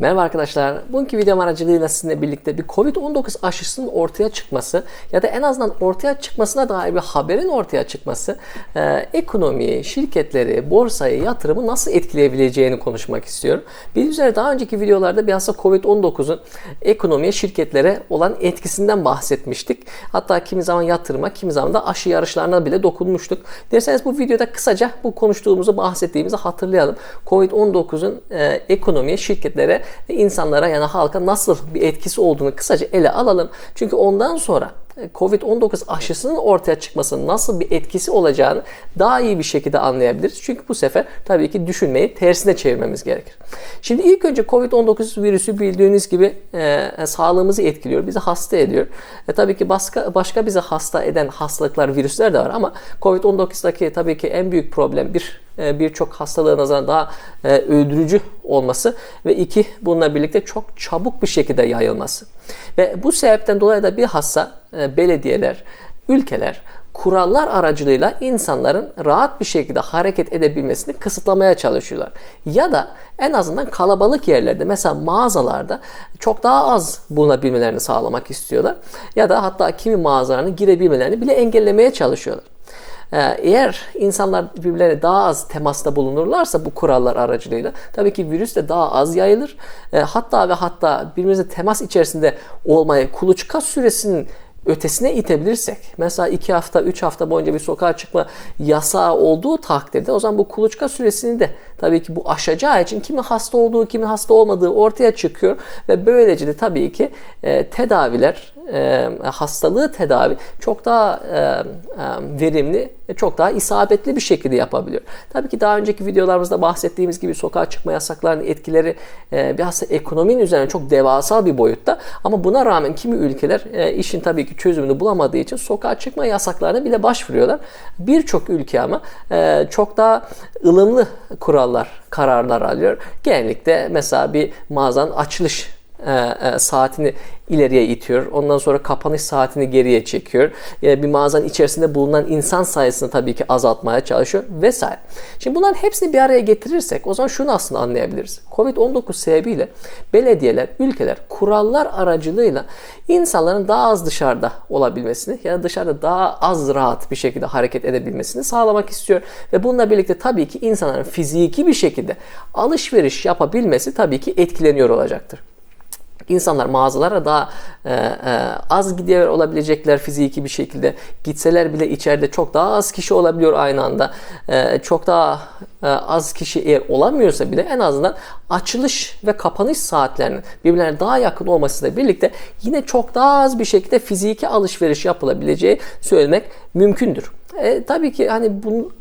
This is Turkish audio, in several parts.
Merhaba arkadaşlar. Bugünkü videom aracılığıyla sizinle birlikte bir Covid-19 aşısının ortaya çıkması ya da en azından ortaya çıkmasına dair bir haberin ortaya çıkması e, ekonomiyi, şirketleri, borsayı, yatırımı nasıl etkileyebileceğini konuşmak istiyorum. Bir üzere daha önceki videolarda biraz Covid-19'un ekonomiye, şirketlere olan etkisinden bahsetmiştik. Hatta kimi zaman yatırıma, kimi zaman da aşı yarışlarına bile dokunmuştuk. Derseniz bu videoda kısaca bu konuştuğumuzu, bahsettiğimizi hatırlayalım. Covid-19'un e, ekonomiye, şirketlere insanlara yani halka nasıl bir etkisi olduğunu kısaca ele alalım. Çünkü ondan sonra Covid-19 aşısının ortaya çıkmasının nasıl bir etkisi olacağını daha iyi bir şekilde anlayabiliriz. Çünkü bu sefer tabii ki düşünmeyi tersine çevirmemiz gerekir. Şimdi ilk önce Covid-19 virüsü bildiğiniz gibi e, sağlığımızı etkiliyor, bizi hasta ediyor. E, tabii ki başka, başka bizi hasta eden hastalıklar, virüsler de var ama Covid-19'daki tabii ki en büyük problem bir e, birçok hastalığa nazaran daha e, öldürücü olması ve iki bununla birlikte çok çabuk bir şekilde yayılması. Ve bu sebepten dolayı da bir hasta e, belediyeler, ülkeler kurallar aracılığıyla insanların rahat bir şekilde hareket edebilmesini kısıtlamaya çalışıyorlar. Ya da en azından kalabalık yerlerde mesela mağazalarda çok daha az bulunabilmelerini sağlamak istiyorlar. Ya da hatta kimi mağazalarının girebilmelerini bile engellemeye çalışıyorlar. Ee, eğer insanlar birbirlerine daha az temasta bulunurlarsa bu kurallar aracılığıyla tabii ki virüs de daha az yayılır. Ee, hatta ve hatta birbirimizle temas içerisinde olmayı kuluçka süresinin ötesine itebilirsek mesela 2 hafta 3 hafta boyunca bir sokağa çıkma yasağı olduğu takdirde o zaman bu kuluçka süresini de tabii ki bu aşacağı için kimin hasta olduğu kimin hasta olmadığı ortaya çıkıyor ve böylece de tabii ki e, tedaviler e, hastalığı tedavi çok daha e, e, verimli ve çok daha isabetli bir şekilde yapabiliyor. Tabii ki daha önceki videolarımızda bahsettiğimiz gibi sokağa çıkma yasaklarının etkileri e, bilhassa ekonominin üzerine çok devasa bir boyutta ama buna rağmen kimi ülkeler e, işin tabii ki çözümünü bulamadığı için sokağa çıkma yasaklarına bile başvuruyorlar. Birçok ülke ama e, çok daha ılımlı kurallar, kararlar alıyor. Genellikle mesela bir mağazanın açılış saatini ileriye itiyor. Ondan sonra kapanış saatini geriye çekiyor. E, bir mağazanın içerisinde bulunan insan sayısını tabii ki azaltmaya çalışıyor vesaire. Şimdi bunların hepsini bir araya getirirsek o zaman şunu aslında anlayabiliriz. Covid-19 sebebiyle belediyeler, ülkeler kurallar aracılığıyla insanların daha az dışarıda olabilmesini ya da dışarıda daha az rahat bir şekilde hareket edebilmesini sağlamak istiyor. Ve bununla birlikte tabii ki insanların fiziki bir şekilde alışveriş yapabilmesi tabii ki etkileniyor olacaktır. İnsanlar mağazalara daha e, e, az gidiyor olabilecekler fiziki bir şekilde. Gitseler bile içeride çok daha az kişi olabiliyor aynı anda. E, çok daha e, az kişi eğer olamıyorsa bile en azından açılış ve kapanış saatlerinin birbirlerine daha yakın olmasıyla birlikte yine çok daha az bir şekilde fiziki alışveriş yapılabileceği söylemek mümkündür. E, tabii ki hani bunun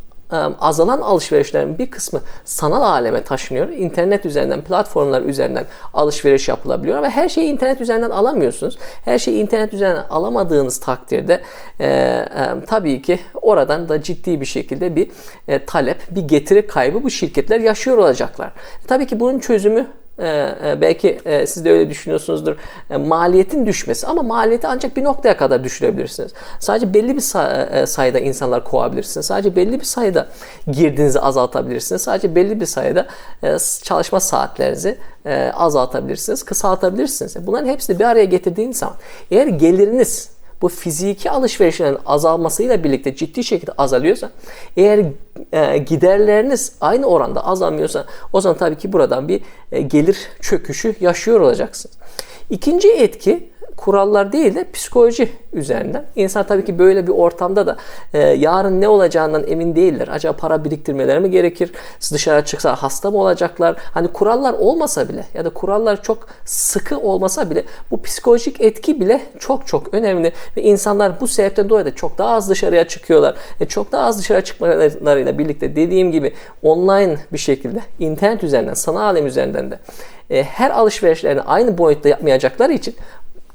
azalan alışverişlerin bir kısmı sanal aleme taşınıyor. İnternet üzerinden, platformlar üzerinden alışveriş yapılabiliyor ve her şeyi internet üzerinden alamıyorsunuz. Her şeyi internet üzerinden alamadığınız takdirde e, e, tabii ki oradan da ciddi bir şekilde bir e, talep, bir getiri kaybı bu şirketler yaşıyor olacaklar. Tabii ki bunun çözümü belki e, siz de öyle düşünüyorsunuzdur. E, maliyetin düşmesi ama maliyeti ancak bir noktaya kadar düşürebilirsiniz. Sadece belli bir sayıda insanlar kovabilirsiniz. Sadece belli bir sayıda girdinizi azaltabilirsiniz. Sadece belli bir sayıda çalışma saatlerinizi azaltabilirsiniz, kısaltabilirsiniz. Bunların hepsini bir araya getirdiğiniz zaman eğer geliriniz bu fiziki alışverişlerin azalmasıyla birlikte ciddi şekilde azalıyorsa eğer e, giderleriniz aynı oranda azalmıyorsa o zaman tabii ki buradan bir e, gelir çöküşü yaşıyor olacaksınız. İkinci etki kurallar değil de psikoloji üzerinden. İnsan tabii ki böyle bir ortamda da e, yarın ne olacağından emin değiller. Acaba para biriktirmeleri mi gerekir? Dışarı çıksa hasta mı olacaklar? Hani kurallar olmasa bile ya da kurallar çok sıkı olmasa bile bu psikolojik etki bile çok çok önemli ve insanlar bu sebepten dolayı da çok daha az dışarıya çıkıyorlar. E, çok daha az dışarı çıkmalarıyla birlikte dediğim gibi online bir şekilde internet üzerinden, sanal alem üzerinden de e, her alışverişlerini aynı boyutta yapmayacakları için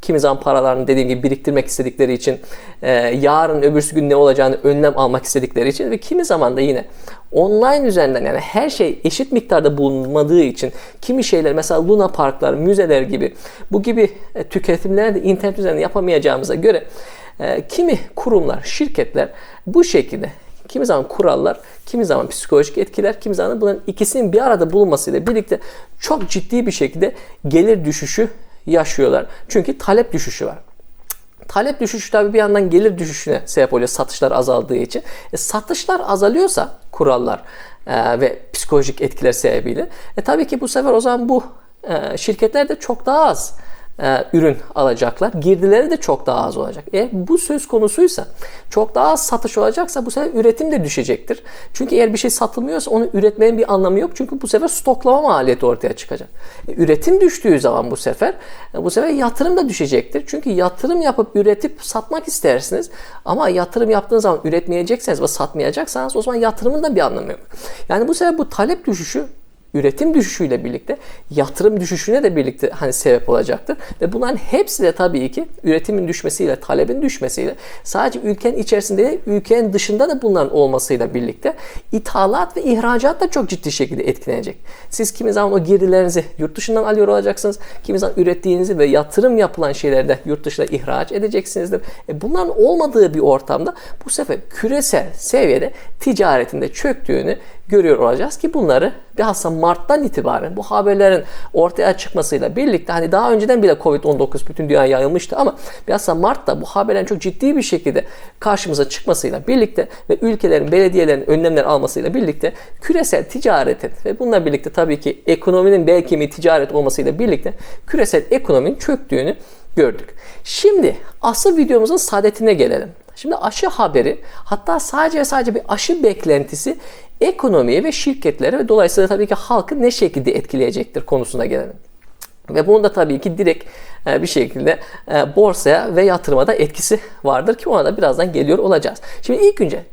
Kimi zaman paralarını dediğim gibi biriktirmek istedikleri için, e, yarın öbürsü gün ne olacağını önlem almak istedikleri için ve kimi zaman da yine online üzerinden yani her şey eşit miktarda bulunmadığı için kimi şeyler mesela Luna Parklar, müzeler gibi bu gibi e, tüketimleri de internet üzerinden yapamayacağımıza göre e, kimi kurumlar, şirketler bu şekilde kimi zaman kurallar, kimi zaman psikolojik etkiler, kimi zaman bunların ikisinin bir arada bulunmasıyla birlikte çok ciddi bir şekilde gelir düşüşü yaşıyorlar. Çünkü talep düşüşü var. Talep düşüşü tabii bir yandan gelir düşüşüne sebep oluyor satışlar azaldığı için. E, satışlar azalıyorsa kurallar e, ve psikolojik etkiler sebebiyle e, tabii ki bu sefer o zaman bu e, şirketler de çok daha az e, ürün alacaklar. Girdileri de çok daha az olacak. Eğer bu söz konusuysa çok daha az satış olacaksa bu sefer üretim de düşecektir. Çünkü eğer bir şey satılmıyorsa onu üretmenin bir anlamı yok. Çünkü bu sefer stoklama maliyeti ortaya çıkacak. E, üretim düştüğü zaman bu sefer e, bu sefer yatırım da düşecektir. Çünkü yatırım yapıp üretip satmak istersiniz. Ama yatırım yaptığınız zaman üretmeyecekseniz ve satmayacaksanız o zaman yatırımın da bir anlamı yok. Yani bu sefer bu talep düşüşü üretim düşüşüyle birlikte yatırım düşüşüne de birlikte hani sebep olacaktır. Ve bunların hepsi de tabii ki üretimin düşmesiyle, talebin düşmesiyle sadece ülkenin içerisinde değil, ülkenin dışında da bunların olmasıyla birlikte ithalat ve ihracat da çok ciddi şekilde etkilenecek. Siz kimi zaman o girdilerinizi yurt dışından alıyor olacaksınız. Kimi zaman ürettiğinizi ve yatırım yapılan şeyleri de yurt dışına ihraç edeceksinizdir. E bunların olmadığı bir ortamda bu sefer küresel seviyede ticaretinde çöktüğünü görüyor olacağız ki bunları bilhassa Mart'tan itibaren bu haberlerin ortaya çıkmasıyla birlikte hani daha önceden bile Covid-19 bütün dünya yayılmıştı ama bilhassa Mart'ta bu haberlerin çok ciddi bir şekilde karşımıza çıkmasıyla birlikte ve ülkelerin, belediyelerin önlemler almasıyla birlikte küresel ticaretin ve bununla birlikte tabii ki ekonominin belki mi ticaret olmasıyla birlikte küresel ekonominin çöktüğünü gördük. Şimdi asıl videomuzun saadetine gelelim. Şimdi aşı haberi hatta sadece sadece bir aşı beklentisi ekonomiye ve şirketlere ve dolayısıyla tabii ki halkı ne şekilde etkileyecektir konusuna gelelim. Ve bunun da tabii ki direkt e, bir şekilde e, borsaya ve yatırıma da etkisi vardır ki ona da birazdan geliyor olacağız. Şimdi ilk önce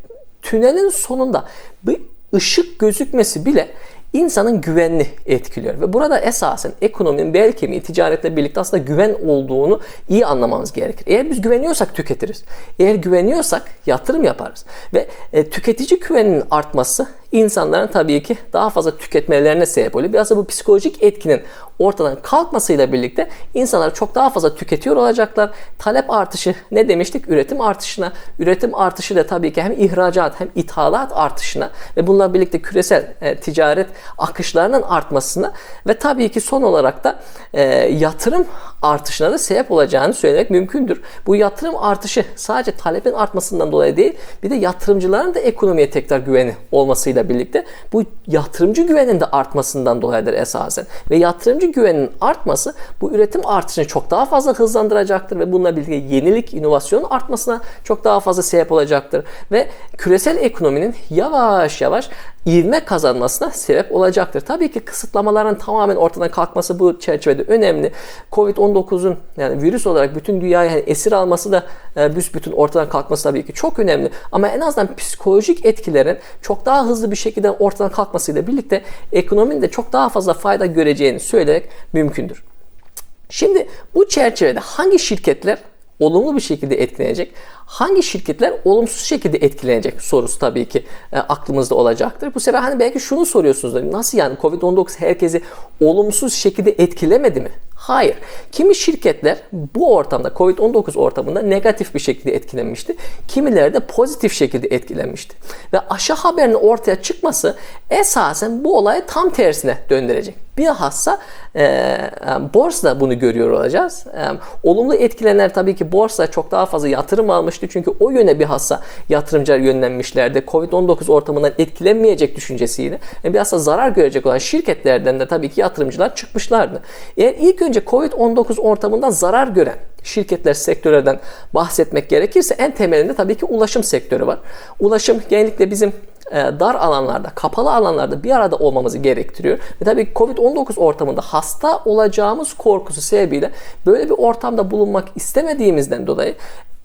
tünelin sonunda bir ışık gözükmesi bile insanın güvenini etkiliyor. Ve burada esasen ekonominin bel kemiği ticaretle birlikte aslında güven olduğunu iyi anlamamız gerekir. Eğer biz güveniyorsak tüketiriz. Eğer güveniyorsak yatırım yaparız. Ve e, tüketici güveninin artması insanların tabii ki daha fazla tüketmelerine sebep oluyor. Biraz da bu psikolojik etkinin ortadan kalkmasıyla birlikte insanlar çok daha fazla tüketiyor olacaklar. Talep artışı ne demiştik? Üretim artışına. Üretim artışı da tabii ki hem ihracat hem ithalat artışına ve bununla birlikte küresel e, ticaret akışlarının artmasına ve tabii ki son olarak da e, yatırım artışına da sebep olacağını söylemek mümkündür. Bu yatırım artışı sadece talebin artmasından dolayı değil, bir de yatırımcıların da ekonomiye tekrar güveni olmasıyla birlikte bu yatırımcı güvenin de artmasından dolayıdır esasen. Ve yatırımcı güvenin artması bu üretim artışını çok daha fazla hızlandıracaktır ve bununla birlikte yenilik, inovasyonun artmasına çok daha fazla sebep olacaktır. Ve küresel ekonominin yavaş yavaş ivme kazanmasına sebep olacaktır. Tabii ki kısıtlamaların tamamen ortadan kalkması bu çerçevede önemli. Covid-19'un yani virüs olarak bütün dünyayı yani esir alması da e, büsbütün ortadan kalkması tabii ki çok önemli. Ama en azından psikolojik etkilerin çok daha hızlı bir şekilde ortadan kalkmasıyla birlikte ekonominin de çok daha fazla fayda göreceğini söylemek mümkündür. Şimdi bu çerçevede hangi şirketler olumlu bir şekilde etkilenecek? Hangi şirketler olumsuz şekilde etkilenecek sorusu tabii ki e, aklımızda olacaktır. Bu sefer hani belki şunu soruyorsunuz. Nasıl yani Covid-19 herkesi olumsuz şekilde etkilemedi mi? Hayır. Kimi şirketler bu ortamda Covid-19 ortamında negatif bir şekilde etkilenmişti. Kimileri de pozitif şekilde etkilenmişti. Ve aşı haberinin ortaya çıkması esasen bu olayı tam tersine döndürecek. Bilhassa e, borsada bunu görüyor olacağız. E, olumlu etkilenenler tabii ki borsa çok daha fazla yatırım almıştı. Çünkü o yöne bilhassa yatırımcılar yönlenmişlerdi. Covid-19 ortamından etkilenmeyecek düşüncesiyle e, bilhassa zarar görecek olan şirketlerden de tabii ki yatırımcılar çıkmışlardı. Eğer ilk önce Covid-19 ortamından zarar gören şirketler, sektörlerden bahsetmek gerekirse en temelinde tabii ki ulaşım sektörü var. Ulaşım genellikle bizim e, dar alanlarda, kapalı alanlarda bir arada olmamızı gerektiriyor. Ve tabii Covid-19 ortamında hasta olacağımız korkusu sebebiyle böyle bir ortamda bulunmak istemediğimizden dolayı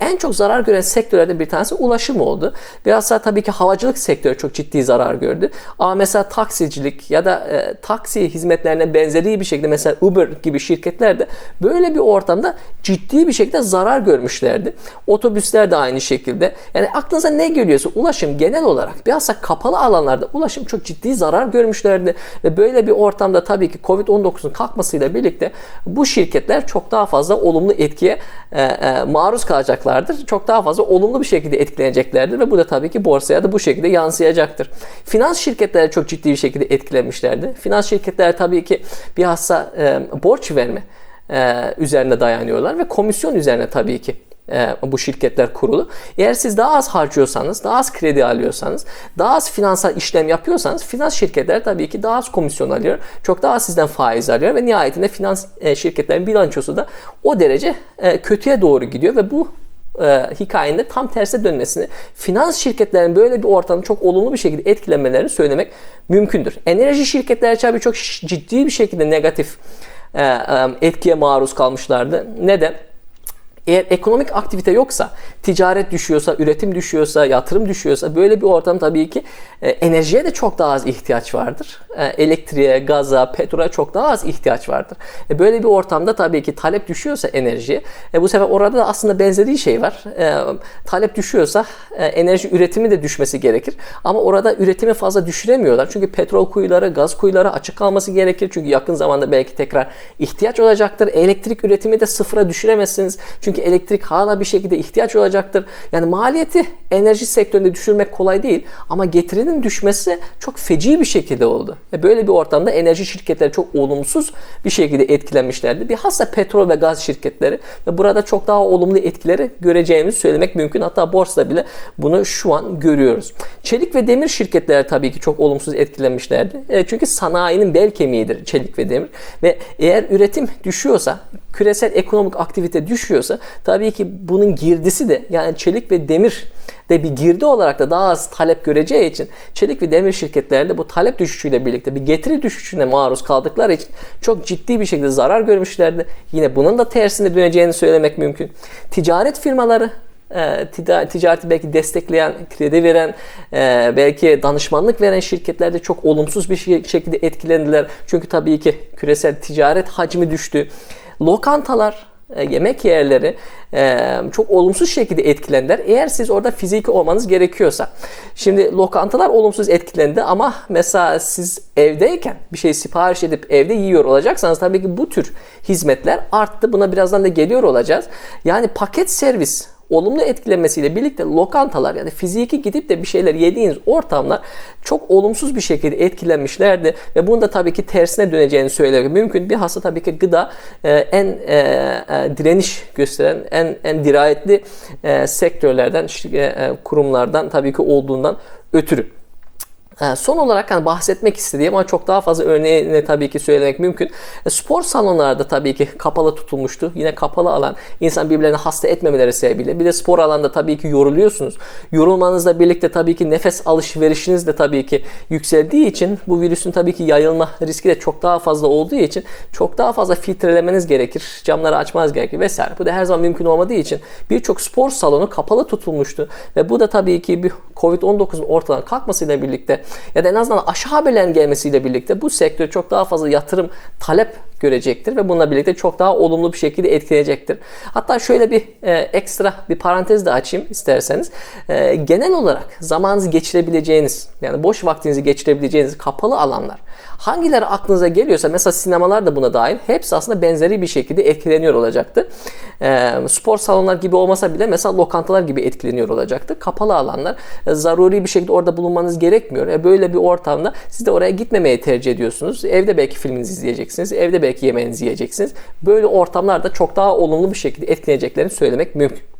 en çok zarar gören sektörlerden bir tanesi ulaşım oldu. Biraz daha tabii ki havacılık sektörü çok ciddi zarar gördü. Ama mesela taksicilik ya da e, taksi hizmetlerine benzeri bir şekilde mesela Uber gibi şirketler de böyle bir ortamda ciddi bir şekilde zarar görmüşlerdi. Otobüsler de aynı şekilde. Yani aklınıza ne geliyorsa ulaşım genel olarak biraz da kapalı alanlarda ulaşım çok ciddi zarar görmüşlerdi. Ve böyle bir ortamda tabii ki Covid-19'un kalkmasıyla birlikte bu şirketler çok daha fazla olumlu etkiye e, e, maruz kalacak olacaklardır. Çok daha fazla olumlu bir şekilde etkileneceklerdir ve bu da tabii ki borsaya da bu şekilde yansıyacaktır. Finans şirketleri çok ciddi bir şekilde etkilenmişlerdi. Finans şirketleri tabii ki bir hassa e, borç verme e, üzerine dayanıyorlar ve komisyon üzerine tabii ki e, bu şirketler kurulu. Eğer siz daha az harcıyorsanız, daha az kredi alıyorsanız, daha az finansal işlem yapıyorsanız finans şirketler tabii ki daha az komisyon alıyor. Çok daha az sizden faiz alıyor ve nihayetinde finans e, şirketlerin bilançosu da o derece e, kötüye doğru gidiyor ve bu e, hikayenin de tam terse dönmesini, finans şirketlerin böyle bir ortamda çok olumlu bir şekilde etkilenmelerini söylemek mümkündür. Enerji şirketleri tabii çok ciddi bir şekilde negatif e, e, etkiye maruz kalmışlardı. Neden? Eğer ekonomik aktivite yoksa, ticaret düşüyorsa, üretim düşüyorsa, yatırım düşüyorsa böyle bir ortam tabii ki e, enerjiye de çok daha az ihtiyaç vardır. E, elektriğe, gaza, petrole çok daha az ihtiyaç vardır. E, böyle bir ortamda tabii ki talep düşüyorsa enerjiye, e, bu sefer orada da aslında benzeri şey var. E, talep düşüyorsa e, enerji üretimi de düşmesi gerekir. Ama orada üretimi fazla düşüremiyorlar. Çünkü petrol kuyuları, gaz kuyuları açık kalması gerekir. Çünkü yakın zamanda belki tekrar ihtiyaç olacaktır. Elektrik üretimi de sıfıra düşüremezsiniz. Çünkü çünkü elektrik hala bir şekilde ihtiyaç olacaktır. Yani maliyeti enerji sektöründe düşürmek kolay değil ama getirinin düşmesi çok feci bir şekilde oldu. Ve böyle bir ortamda enerji şirketleri çok olumsuz bir şekilde etkilenmişlerdi. Bir hassa petrol ve gaz şirketleri ve burada çok daha olumlu etkileri göreceğimizi söylemek mümkün. Hatta borsada bile bunu şu an görüyoruz. Çelik ve demir şirketleri tabii ki çok olumsuz etkilenmişlerdi. E, çünkü sanayinin bel kemiğidir çelik ve demir ve eğer üretim düşüyorsa küresel ekonomik aktivite düşüyorsa tabii ki bunun girdisi de yani çelik ve demir de bir girdi olarak da daha az talep göreceği için çelik ve demir şirketlerinde bu talep düşüşüyle birlikte bir getiri düşüşüne maruz kaldıkları için çok ciddi bir şekilde zarar görmüşlerdi. Yine bunun da tersine döneceğini söylemek mümkün. Ticaret firmaları e, ticareti belki destekleyen, kredi veren, e, belki danışmanlık veren şirketlerde çok olumsuz bir şekilde etkilendiler. Çünkü tabii ki küresel ticaret hacmi düştü. Lokantalar, e, yemek yerleri e, çok olumsuz şekilde etkilendiler. Eğer siz orada fiziki olmanız gerekiyorsa. Şimdi lokantalar olumsuz etkilendi ama mesela siz evdeyken bir şey sipariş edip evde yiyor olacaksanız tabii ki bu tür hizmetler arttı. Buna birazdan da geliyor olacağız. Yani paket servis olumlu etkilemesiyle birlikte lokantalar yani fiziki gidip de bir şeyler yediğiniz ortamlar çok olumsuz bir şekilde etkilenmişlerdi ve bunu da tabii ki tersine döneceğini söylemek mümkün. Bir hasta tabii ki gıda e, en e, e, direniş gösteren en en dirayetli sektörlerden, kurumlardan tabii ki olduğundan ötürü. Son olarak hani bahsetmek istediğim ama çok daha fazla örneğini tabii ki söylemek mümkün. E, spor salonlarda tabii ki kapalı tutulmuştu. Yine kapalı alan insan birbirlerini hasta etmemeleri sebebiyle. Bir de spor alanda tabii ki yoruluyorsunuz. Yorulmanızla birlikte tabii ki nefes alışverişiniz de tabii ki yükseldiği için bu virüsün tabii ki yayılma riski de çok daha fazla olduğu için çok daha fazla filtrelemeniz gerekir. Camları açmanız gerekir vesaire. Bu da her zaman mümkün olmadığı için birçok spor salonu kapalı tutulmuştu. Ve bu da tabii ki bir Covid-19'un ortadan kalkmasıyla birlikte ya da en azından aşağı haberlerin gelmesiyle birlikte bu sektör çok daha fazla yatırım talep görecektir ve bununla birlikte çok daha olumlu bir şekilde etkileyecektir. Hatta şöyle bir e, ekstra bir parantez de açayım isterseniz. E, genel olarak zamanınızı geçirebileceğiniz yani boş vaktinizi geçirebileceğiniz kapalı alanlar hangileri aklınıza geliyorsa mesela sinemalar da buna dahil hepsi aslında benzeri bir şekilde etkileniyor olacaktı. E, spor salonlar gibi olmasa bile mesela lokantalar gibi etkileniyor olacaktı. Kapalı alanlar e, zaruri bir şekilde orada bulunmanız gerekmiyor. E, böyle bir ortamda siz de oraya gitmemeyi tercih ediyorsunuz. Evde belki filminizi izleyeceksiniz. Evde belki yemeğinizi yiyeceksiniz. Böyle ortamlarda çok daha olumlu bir şekilde etkileyeceklerini söylemek mümkün.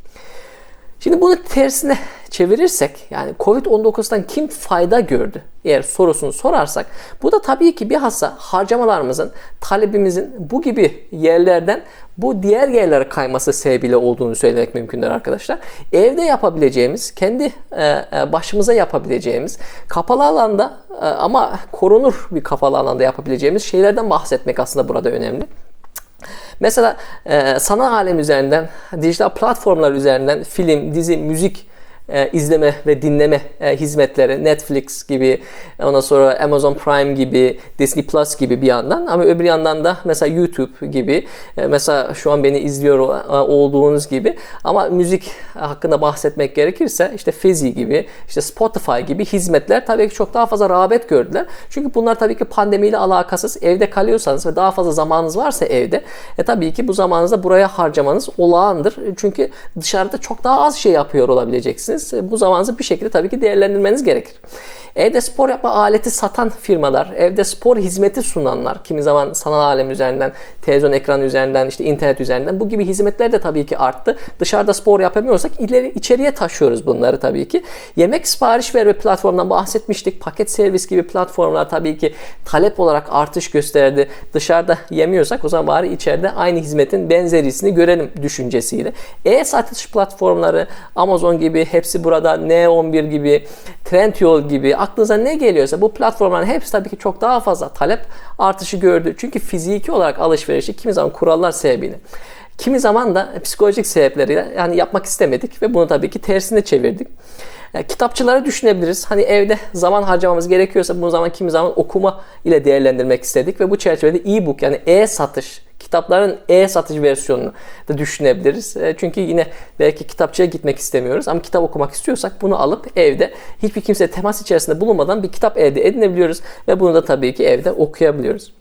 Şimdi bunu tersine çevirirsek yani Covid-19'dan kim fayda gördü eğer sorusunu sorarsak bu da tabii ki bir hassa harcamalarımızın talebimizin bu gibi yerlerden bu diğer yerlere kayması sebebiyle olduğunu söylemek mümkündür arkadaşlar. Evde yapabileceğimiz, kendi e, e, başımıza yapabileceğimiz, kapalı alanda e, ama korunur bir kapalı alanda yapabileceğimiz şeylerden bahsetmek aslında burada önemli. Mesela e, sanat alem üzerinden, dijital platformlar üzerinden film, dizi, müzik e, izleme ve dinleme e, hizmetleri Netflix gibi ondan sonra Amazon Prime gibi Disney Plus gibi bir yandan ama öbür yandan da mesela YouTube gibi e, mesela şu an beni izliyor e, olduğunuz gibi ama müzik hakkında bahsetmek gerekirse işte Fezi gibi işte Spotify gibi hizmetler tabii ki çok daha fazla rağbet gördüler. Çünkü bunlar tabii ki pandemiyle alakasız evde kalıyorsanız ve daha fazla zamanınız varsa evde e tabii ki bu zamanınızda buraya harcamanız olağandır. Çünkü dışarıda çok daha az şey yapıyor olabileceksiniz. E, bu zamanınızı bir şekilde tabii ki değerlendirmeniz gerekir. Evde spor yapma aleti satan firmalar, evde spor hizmeti sunanlar, kimi zaman sanal alem üzerinden, televizyon ekranı üzerinden, işte internet üzerinden bu gibi hizmetler de tabii ki arttı. Dışarıda spor yapamıyorsak ileri içeriye taşıyoruz bunları tabii ki. Yemek sipariş verme platformundan bahsetmiştik. Paket servis gibi platformlar tabii ki talep olarak artış gösterdi. Dışarıda yemiyorsak o zaman bari içeride aynı hizmetin benzerisini görelim düşüncesiyle. E-satış platformları Amazon gibi, hepsi burada, N11 gibi, Trendyol gibi aklınıza ne geliyorsa bu platformların hepsi tabii ki çok daha fazla talep artışı gördü. Çünkü fiziki olarak alışverişi kimi zaman kurallar sebebiyle Kimi zaman da psikolojik sebepleriyle yani yapmak istemedik ve bunu tabii ki tersine çevirdik. Yani kitapçıları düşünebiliriz. Hani evde zaman harcamamız gerekiyorsa bu zaman kimi zaman okuma ile değerlendirmek istedik ve bu çerçevede e-book yani e-satış kitapların e-satış versiyonunu da düşünebiliriz. E, çünkü yine belki kitapçıya gitmek istemiyoruz ama kitap okumak istiyorsak bunu alıp evde hiçbir kimse temas içerisinde bulunmadan bir kitap elde edinebiliyoruz ve bunu da tabii ki evde okuyabiliyoruz.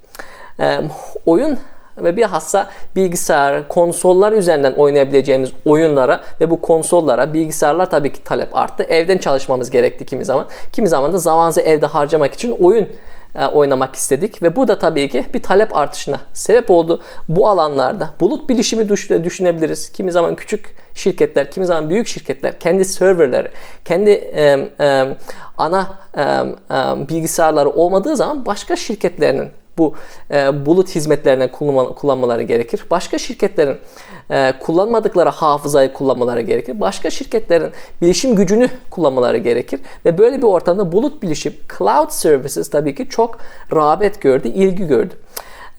E, oyun ve bir hassa bilgisayar, konsollar üzerinden oynayabileceğimiz oyunlara ve bu konsollara bilgisayarlar tabii ki talep arttı. Evden çalışmamız gerekti kimi zaman. Kimi zaman da zamanınızı evde harcamak için oyun e, oynamak istedik ve bu da tabii ki bir talep artışına sebep oldu. Bu alanlarda bulut bilişimi düşünebiliriz. Kimi zaman küçük şirketler, kimi zaman büyük şirketler kendi serverleri, kendi e, e, ana e, e, bilgisayarları olmadığı zaman başka şirketlerinin bu e, bulut hizmetlerine kullanma, kullanmaları gerekir. Başka şirketlerin e, kullanmadıkları hafızayı kullanmaları gerekir. Başka şirketlerin bilişim gücünü kullanmaları gerekir. Ve böyle bir ortamda bulut bilişim, cloud services tabii ki çok rağbet gördü, ilgi gördü.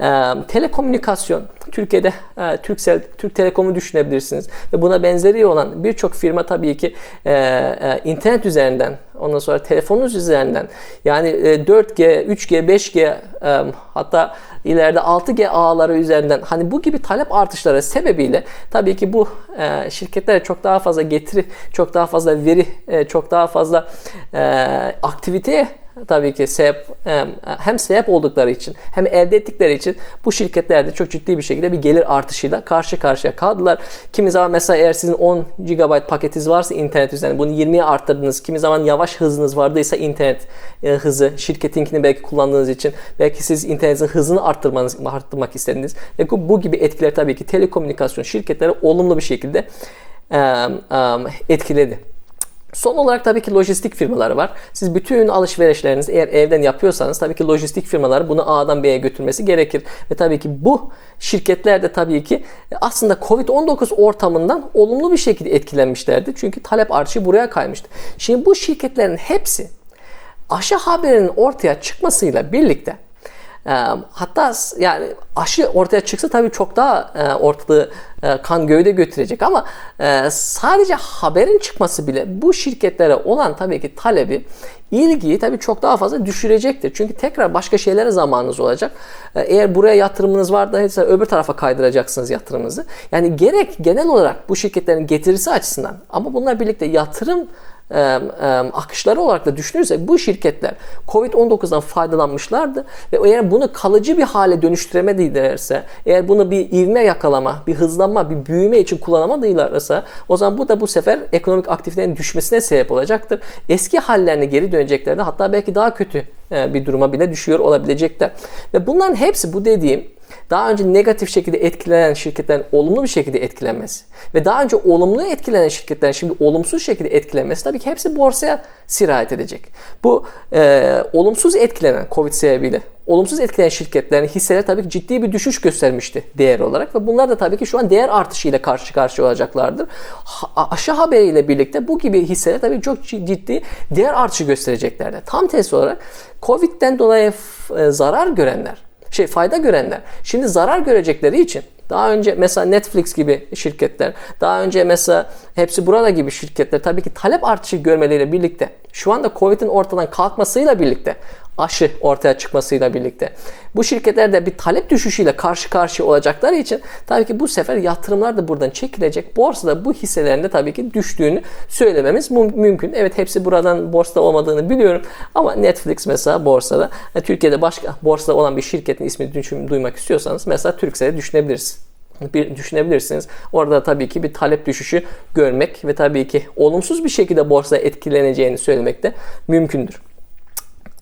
E, telekomünikasyon, Türkiye'de e, Türksel, Türk Telekom'u düşünebilirsiniz. Ve buna benzeri olan birçok firma tabii ki e, e, internet üzerinden, ondan sonra telefonunuz üzerinden yani e, 4G, 3G, 5G e, hatta ileride 6G ağları üzerinden hani bu gibi talep artışları sebebiyle tabii ki bu e, şirketlere çok daha fazla getiri, çok daha fazla veri, e, çok daha fazla e, aktiviteye tabii ki sebep hem sebep oldukları için hem elde ettikleri için bu şirketlerde çok ciddi bir şekilde bir gelir artışıyla karşı karşıya kaldılar. Kimi zaman mesela eğer sizin 10 GB paketiniz varsa internet üzerinden bunu 20'ye arttırdınız. Kimi zaman yavaş hızınız vardıysa internet e, hızı şirketinkini belki kullandığınız için belki siz internetin hızını arttırmanız arttırmak istediniz. Ve bu, gibi etkiler tabii ki telekomünikasyon şirketleri olumlu bir şekilde etkiledi. Son olarak tabii ki lojistik firmaları var. Siz bütün alışverişlerinizi eğer evden yapıyorsanız tabii ki lojistik firmaları bunu A'dan B'ye götürmesi gerekir. Ve tabii ki bu şirketler de tabii ki aslında Covid-19 ortamından olumlu bir şekilde etkilenmişlerdi. Çünkü talep artışı buraya kaymıştı. Şimdi bu şirketlerin hepsi aşı haberinin ortaya çıkmasıyla birlikte hatta yani aşı ortaya çıksa tabii çok daha e, ortalığı e, kan gövde götürecek ama e, sadece haberin çıkması bile bu şirketlere olan tabii ki talebi ilgiyi tabii çok daha fazla düşürecektir. Çünkü tekrar başka şeylere zamanınız olacak. Eğer buraya yatırımınız var da öbür tarafa kaydıracaksınız yatırımınızı. Yani gerek genel olarak bu şirketlerin getirisi açısından ama bunlar birlikte yatırım akışları olarak da düşünürsek bu şirketler Covid-19'dan faydalanmışlardı ve eğer bunu kalıcı bir hale dönüştüremedilerse, eğer bunu bir ivme yakalama, bir hızlanma, bir büyüme için kullanamadılarsa o zaman bu da bu sefer ekonomik aktivitenin düşmesine sebep olacaktır. Eski hallerine geri döneceklerdi hatta belki daha kötü e, bir duruma bile düşüyor olabilecekler. Ve bunların hepsi bu dediğim daha önce negatif şekilde etkilenen şirketlerin olumlu bir şekilde etkilenmesi ve daha önce olumlu etkilenen şirketlerin şimdi olumsuz şekilde etkilenmesi tabii ki hepsi borsaya sirayet edecek. Bu e, olumsuz etkilenen Covid sebebiyle olumsuz etkilenen şirketlerin hisseleri tabii ki ciddi bir düşüş göstermişti değer olarak ve bunlar da tabii ki şu an değer artışıyla karşı karşıya olacaklardır. Ha, aşı haberiyle birlikte bu gibi hisseler tabii çok ciddi değer artışı göstereceklerdir. Tam tersi olarak Covid'den dolayı e, zarar görenler şey fayda görenler. Şimdi zarar görecekleri için Daha önce mesela Netflix gibi şirketler, daha önce mesela hepsi burada gibi şirketler tabii ki talep artışı görmeleriyle birlikte şu anda Covid'in ortadan kalkmasıyla birlikte aşı ortaya çıkmasıyla birlikte bu şirketler de bir talep düşüşüyle karşı karşıya olacakları için tabii ki bu sefer yatırımlar da buradan çekilecek. Borsada bu hisselerinde tabii ki düştüğünü söylememiz mümkün. Evet hepsi buradan borsada olmadığını biliyorum ama Netflix mesela borsada. Türkiye'de başka borsada olan bir şirketin ismini duymak istiyorsanız mesela Türkcell'i düşünebilirsiniz bir düşünebilirsiniz. Orada tabii ki bir talep düşüşü görmek ve tabii ki olumsuz bir şekilde borsaya etkileneceğini söylemek de mümkündür.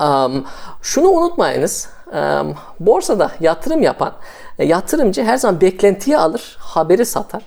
Um, şunu unutmayınız. Um, borsada yatırım yapan e, yatırımcı her zaman beklentiyi alır, haberi satar.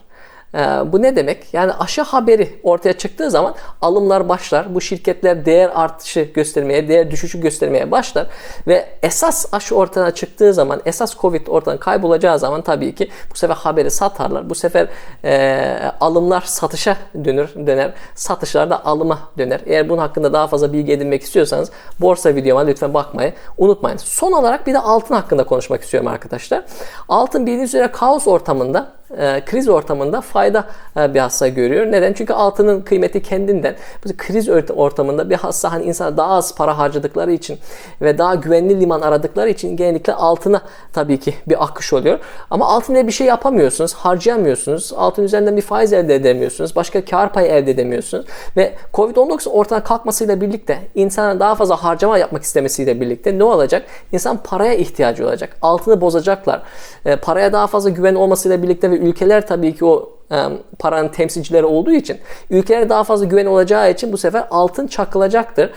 Ee, bu ne demek? Yani aşı haberi ortaya çıktığı zaman alımlar başlar. Bu şirketler değer artışı göstermeye, değer düşüşü göstermeye başlar. Ve esas aşı ortaya çıktığı zaman, esas Covid ortadan kaybolacağı zaman tabii ki bu sefer haberi satarlar. Bu sefer e, alımlar satışa dönür, döner. Satışlar da alıma döner. Eğer bunun hakkında daha fazla bilgi edinmek istiyorsanız borsa videoma lütfen bakmayı unutmayın. Son olarak bir de altın hakkında konuşmak istiyorum arkadaşlar. Altın bildiğiniz üzere kaos ortamında e, kriz ortamında fayda e, bir hassa görüyor. Neden? Çünkü altının kıymeti kendinden. Kriz ortamında bir hassa hani insan daha az para harcadıkları için ve daha güvenli liman aradıkları için genellikle altına tabii ki bir akış oluyor. Ama altında bir şey yapamıyorsunuz, harcayamıyorsunuz. Altın üzerinden bir faiz elde edemiyorsunuz. Başka kar payı elde edemiyorsunuz. Ve Covid-19 ortadan kalkmasıyla birlikte insanın daha fazla harcama yapmak istemesiyle birlikte ne olacak? İnsan paraya ihtiyacı olacak. Altını bozacaklar. E, paraya daha fazla güven olmasıyla birlikte ve ülkeler tabii ki o e, paranın temsilcileri olduğu için ülkelere daha fazla güven olacağı için bu sefer altın çakılacaktır.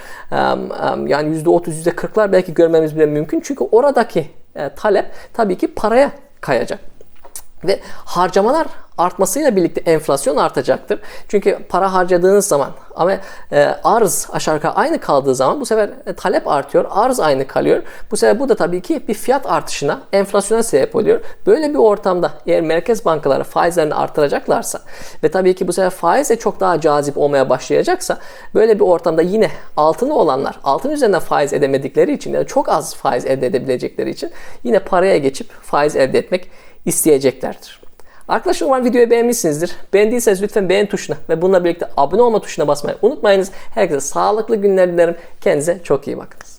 Yani %30, %40'lar belki görmemiz bile mümkün. Çünkü oradaki e, talep tabii ki paraya kayacak. Ve harcamalar artmasıyla birlikte enflasyon artacaktır. Çünkü para harcadığınız zaman ama e, arz aşağı yukarı aynı kaldığı zaman bu sefer e, talep artıyor, arz aynı kalıyor. Bu sefer bu da tabii ki bir fiyat artışına, enflasyona sebep oluyor. Böyle bir ortamda eğer merkez bankaları faizlerini artıracaklarsa ve tabii ki bu sefer faiz de çok daha cazip olmaya başlayacaksa böyle bir ortamda yine altını olanlar, altın üzerinden faiz edemedikleri için ya çok az faiz elde edebilecekleri için yine paraya geçip faiz elde etmek isteyeceklerdir. Arkadaşlar umarım videoyu beğenmişsinizdir. Beğendiyseniz lütfen beğen tuşuna ve bununla birlikte abone olma tuşuna basmayı unutmayınız. Herkese sağlıklı günler dilerim. Kendinize çok iyi bakınız.